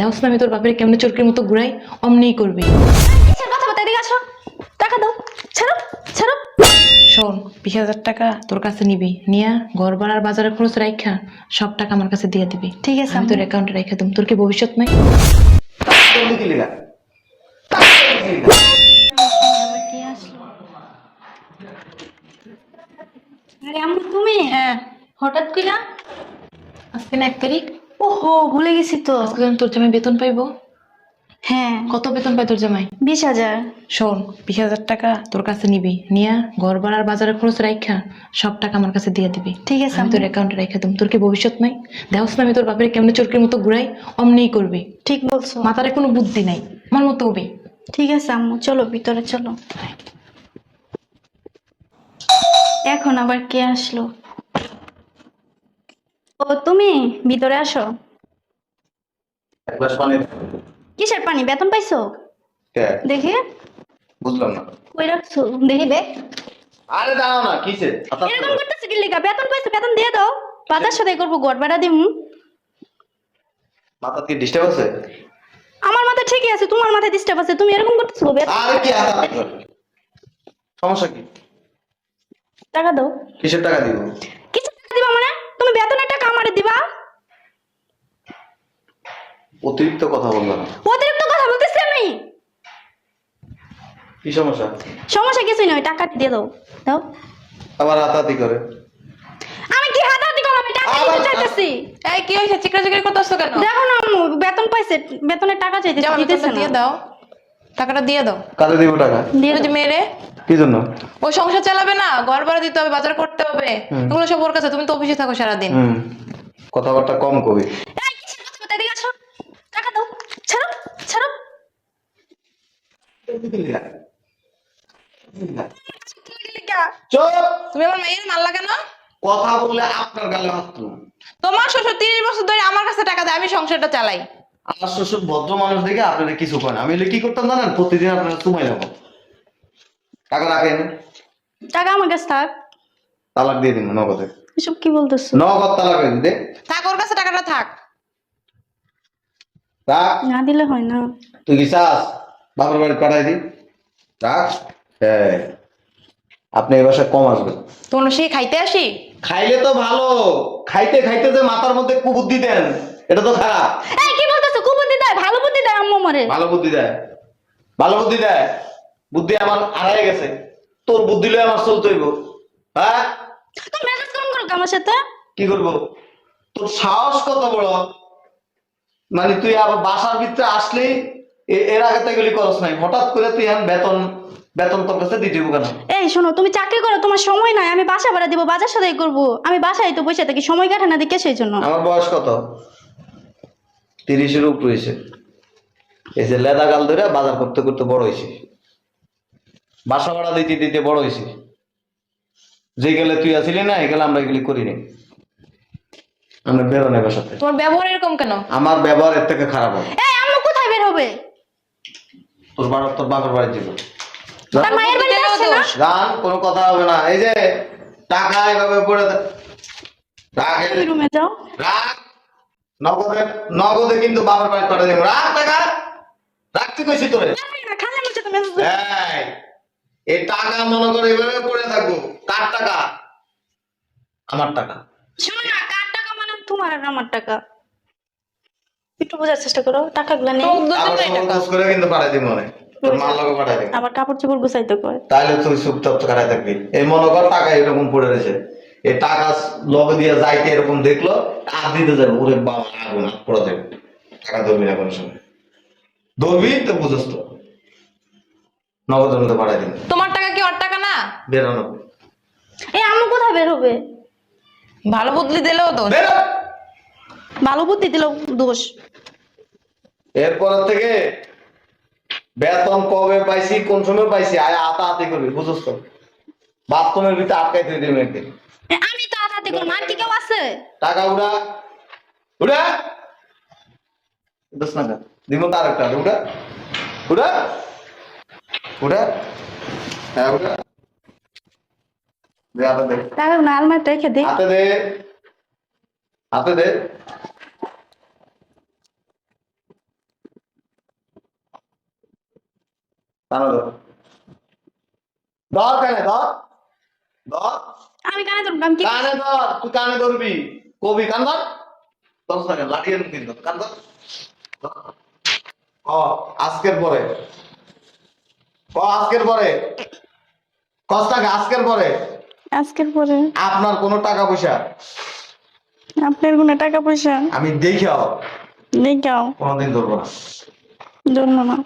না আমি তোর বাপের কেমনে চোরকের মতো ঘুরাই অমনিই করবি। কিসের এদিকে আসো? টাকা দাও ছাড়ো ছাড়ো। শোন বিশ হাজার টাকা তোর কাছে নিবি নিয়া ঘর ভাড়ার বাজারে খরচ রাখা সব টাকা আমার কাছে দিয়ে দিবি। ঠিক আছে, আমি তোর অ্যাকাউন্টে রেখে দিম তোর কি ভবিষ্যৎ নাই? আরে আম্মু তুমি? হ্যাঁ। হঠাৎ কইরা আজকে না এক তারিখ? ওহো ভুলে গেছি তো। আজকে তোর জামাই বেতন পাইবো? হ্যাঁ। কত বেতন পাই তোর জামাই বিশ হাজার। শোন বিশ হাজার টাকা তোর কাছে নিবি। নিয়া ঘর ভাড়ার বাজারে খরচ রাখা সব টাকা আমার কাছে দিয়ে দিবি। ঠিক আছে, আমি তোর অ্যাকাউন্টে দিম তোর কি ভবিষ্যৎ নাই? দেখছ না আমি তোর বাপের কেমনে চোরকের মতো ঘুরাই অমনিই করবি। ঠিক বলছো। মাথারে কোনো বুদ্ধি নাই। আমার মতো হবে। ঠিক আছে আম্মু। চলো ভিতরে চলো। এখন আবার কে আসলো? তুমি ভিতরে আসো। কিসের পানি? বেতন পাইছো? দেখি। বুঝলাম না। কই রাখছো? দেখি বে আরে দাঁড়াও না কিসে? এরকম করে? করতেছে কি লিগা? বেতন পাইছো বেতন দিয়ে দাও। বাজার সাথে করব গড় ভাড়া দিম। মাথা কি ডিস্টার্ব আছে? আমার মাথায় ঠিকই আছে তোমার মাথায় ডিস্টার্ব আছে তুমি এরকম করতেছো বেতন আরে কি করে? সমস্যা কি? টাকা দাও। কিসের টাকা দিব কিছু টাকা দিবা মানে তুমি বেতনের টাকা আমারে দিবা অতিরিক্ত কথা বলব না অতিরিক্ত কথা বলতেছি আমি? কি সমস্যা? সমস্যা কিছুই নয় টাকা দিয়ে দাও। দাও। আবার হাতাহাতি করে। আমি কি হাতাহাতি করব আমি টাকা দিতে চাইতেছি। এই কি হয়েছে? চিকরা চিকরি করতেছো কেন? দেখো না আম্মু বেতন পাইছে বেতনের টাকা চাইতেছে যাও দিতেছে বেতনটা দিয়ে দাও। টাকাটা দিয়ে দাও। কাজে দিব টাকা। দিয়ে যে দাও। মেরে কি জন্য? ও সংসার চালাবে না ঘর ভাড়া দিতে হবে বাজার করতে হবে। এগুলো সব ওর কাছে তুমি তো অফিসে থাকো সারাদিন। হুম। কথাবার্তা কম কবি এই, কিসের কথা বলতে এদিকে আসো। টাকা দাও ছাড়ো ছাড়ো চুপ তুমি আমার মেয়ের মারলা কেন কথা বললে আপনার গালে হাত তোমার শ্বশুর তিরিশ বছর ধরে আমার কাছে টাকা দেয় আমি সংসারটা চালাই। আমার শ্বশুর ভদ্র মানুষ দেখে আপনারা কিছু করেন আমি কি করতাম জানেন? প্রতিদিন আপনারা চুমাই যাব টাকা রাখেন। টাকা আমার কাছে থাক। তালাক দিয়ে দিন নগদে। এসব কি বলতেছো? নগদ তালাক দিন দে। থাক ওর কাছে টাকাটা থাক। রাখ না দিলে হয় না। তুই কি চাস? বাপের বাড়ি পাঠাই দি রাখ হ্যাঁ আপনি এই বাসায় কম আসবেন। তোমার সেই খাইতে আসি? খাইলে তো ভালো। খাইতে খাইতে যে মাথার মধ্যে কুবুদ্ধি দেন এটা তো খারাপ। এই কি বলতেছো? কুবুদ্ধি দেয় ভালো বুদ্ধি দেয় আম্মু আমারে। ভালো বুদ্ধি দেয়। ভালো বুদ্ধি দেয়। বুদ্ধি আমার গেছে। তোর বুদ্ধি লয়ে আমার চলতে হইব। হ্যাঁ? তুমি মেসেজ করুন করো আমার সাথে? কি করব? তোর সাহস কত বড়? মানে তুই আবার বাসার ভিতরে আসলেই এ- এর আগে তো এগুলি করস নাই। হঠাৎ করে তুই এখন বেতন বেতন তোর কাছে কেন? এই শোনো তুমি চাকরি করো তোমার সময় নাই আমি বাসা ভাড়া দিব বাজার সাথে করব। আমি বাসায় তো বসে থাকি সময় কাটে না দিকে সেই জন্য। আমার বয়স কত? তিরিশের উপর হয়েছে। এই যে লেদা গাল ধরে বাজার করতে করতে বড় হয়েছে। বাসা ভাড়া দিতে দিতে বড় হয়েছে। যে গেলে তুই আসিলি না এগুলো আমরা এগুলি করিনি আমরা বেরোনে বাসাতে। তোমার ব্যবহার এরকম কেন? আমার ব্যবহার এর থেকে খারাপ হবে। এই আম্মু কোথায় বের হবে? তোর বাবা তোর বাবার বাড়ি যাব। তার মায়ের বাড়ি আসছে না? গান কোনো কথা হবে না। এই যে টাকা এভাবে পড়ে রাখ রুমে যাও? রাখ নগদে নগদে কিন্তু বাবার বাড়ি পাঠিয়ে দেবো। রাখ টাকা? রাখতে কইছি তোরে? খালে মুছে তো এই, এই টাকা মনে করে এভাবে পড়ে থাকব। কার টাকা? আমার টাকা। শোনো না কার টাকা মানে তোমার আর আমার টাকা? একটু বোঝার চেষ্টা করো টাকাগুলো খরচ করে কিন্তু পাঠাই দিব মনে। তোর মার লগে পাঠাই দিব আবার কাপড় চোপড় গুছাইতে কয়। তাহলে তুই চুপচাপ কাটাই থাকবি। এই মনে কর টাকা এরকম পড়ে রয়েছে। এই টাকা লগে দিয়ে যাইতে এরকম দেখল আর দিতে যাবে ওরে বাবা আগুন হাত পড়া যাবে টাকা ধরবি না কোনো সময়। ধরবি তো বুঝস তো। নগদ মধ্যে পাঠাই দিন তোমার টাকা কি ওর টাকা না? বেরোনো এই আম্মু কোথায় বের হবে? ভালো বুদ্ধি দিলেও বেরো! ভালো বুদ্ধি দিল দোষ। এরপর থেকে বেতন কবে পাইছি কোন সময় পাইছি আয় আতা আতি করবি তো? বাথরুমের ভিতরে আটকাই তুই দিবি একদিন। আমি তো আধাতে করলাম আর কি কেউ আছে? টাকা উড়া উড়া দশ টাকা দিব তার একটা উড়া উড়া উড়া হ্যাঁ উড়া দে হাতে দে। টাকাগুলো আলমারিতে রেখে দে। হাতে দে। হাতে দে। ধর ধর কানে ধর ধর। আমি কানে ধরবো আমি কানে ধর তুই কানে ধরবি। কবি কান ধর। তোর সঙ্গে লাঠিয়ে কিন্তু কান ধর। ধর। ক আজকের পরে। ক আজকের পরে। আজকের পরে। আজকের পরে। আপনার কোনো টাকা পয়সা? আপনার কোনো টাকা পয়সা? আমি দেখাও দেখাও কোনোদিন ধরবো না। জন্য না।